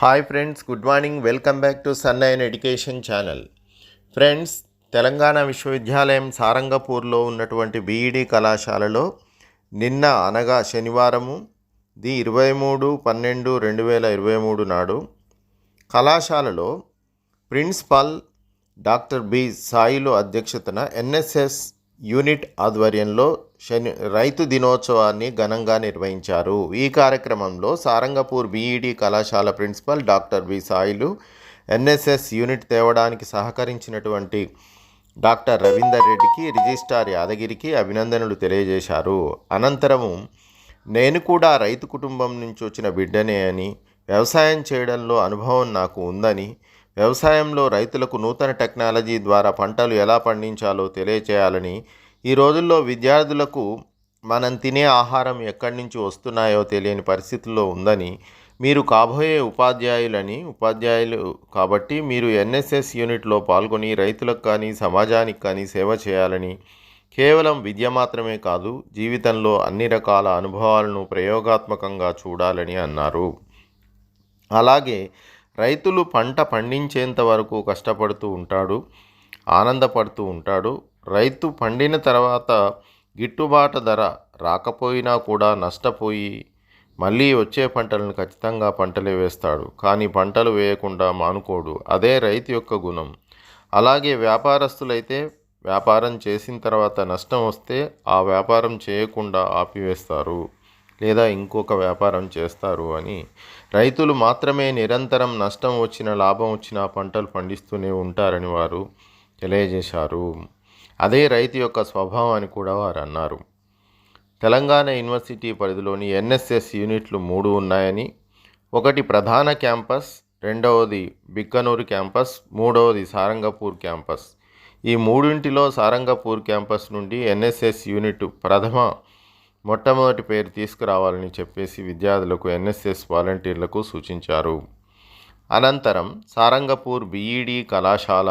Hi friends good morning. Welcome back to సన్నైన్ education channel. Friends Telangana విశ్వవిద్యాలయం సారంగపూర్లో ఉన్నటువంటి BEd కళాశాలలో నిన్న అనగా శనివారము ది ఇరవై మూడు పన్నెండు రెండు వేల ఇరవై మూడు నాడు కళాశాలలో ప్రిన్సిపాల్ డాక్టర్ బి సాయిలు అధ్యక్షతన ఎన్ఎస్ఎస్ యూనిట్ ఆధ్వర్యంలో శని రైతు దినోత్సవాన్ని ఘనంగా నిర్వహించారు. ఈ కార్యక్రమంలో సారంగపూర్ బీఈడి కళాశాల principal doctor B. Sailu NSS unit తేవడానికి సహకరించినటువంటి డాక్టర్ రవీందర్ రెడ్డికి రిజిస్ట్రార్ యాదగిరికి అభినందనలు తెలియజేశారు. అనంతరము నేను కూడా రైతు కుటుంబం నుంచి వచ్చిన బిడ్డనే అని వ్యవసాయం చేయడంలో అనుభవం నాకు ఉందని వ్యవసాయంలో రైతులకు నూతన టెక్నాలజీ ద్వారా పంటలు ఎలా పండించాలో తెలియచేయాలని ఈ రోజుల్లో విద్యార్థులకు మనం తినే ఆహారం ఎక్కడి నుంచి వస్తున్నాయో తెలియని పరిస్థితుల్లో ఉందని మీరు కాబోయే ఉపాధ్యాయులని ఉపాధ్యాయులు కాబట్టి మీరు ఎన్ఎస్ఎస్ యూనిట్లో పాల్గొని రైతులకు కానీ సమాజానికి కానీ సేవ చేయాలని కేవలం విద్య మాత్రమే కాదు జీవితంలో అన్ని రకాల అనుభవాలను ప్రయోగాత్మకంగా చూడాలని అన్నారు. అలాగే రైతులు పంట పండించేంత వరకు కష్టపడుతూ ఉంటాడు ఆనందపడుతూ ఉంటాడు రైతు పండిన తర్వాత గిట్టుబాటు ధర రాకపోయినా కూడా నష్టపోయి మళ్ళీ వచ్చే పంటలను ఖచ్చితంగా పంటలే వేస్తాడు. కానీ పంటలు వేయకుండా మానుకోడు. అదే రైతు యొక్క గుణం. అలాగే వ్యాపారస్తులైతే వ్యాపారం చేసిన తర్వాత నష్టం వస్తే ఆ వ్యాపారం చేయకుండా ఆపివేస్తారు. లేదా ఇంకొక వ్యాపారం చేస్తారు అని. రైతులు మాత్రమే నిరంతరం నష్టం వచ్చిన లాభం వచ్చిన పంటలు పండిస్తూనే ఉంటారని వారు తెలియజేశారు. అదే రైతు యొక్క స్వభావం అని కూడా వారు అన్నారు. తెలంగాణ యూనివర్సిటీ పరిధిలోని ఎన్ఎస్ఎస్ యూనిట్లు మూడు ఉన్నాయని ఒకటి ప్రధాన క్యాంపస్ రెండవది బిక్కనూరు క్యాంపస్ మూడవది సారంగపూర్ క్యాంపస్. ఈ మూడింటిలో సారంగపూర్ క్యాంపస్ నుండి ఎన్ఎస్ఎస్ యూనిట్ ప్రథమ మొట్టమొదటి పేరు తీసుకురావాలని చెప్పేసి విద్యార్థులకు ఎన్ఎస్ఎస్ వాలంటీర్లకు సూచించారు. అనంతరం సారంగపూర్ బీఈడి కళాశాల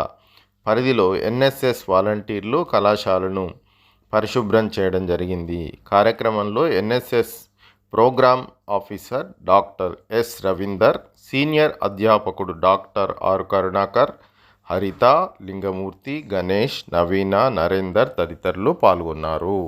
పరిధిలో ఎన్ఎస్ఎస్ వాలంటీర్లు కళాశాలను పరిశుభ్రం చేయడం జరిగింది. కార్యక్రమంలో NSS programme officer doctor S Ravinder senior అధ్యాపకుడు doctor R Karunakar Haritha Lingamurthy Ganesh Naveena Narender తదితరులు పాల్గొన్నారు.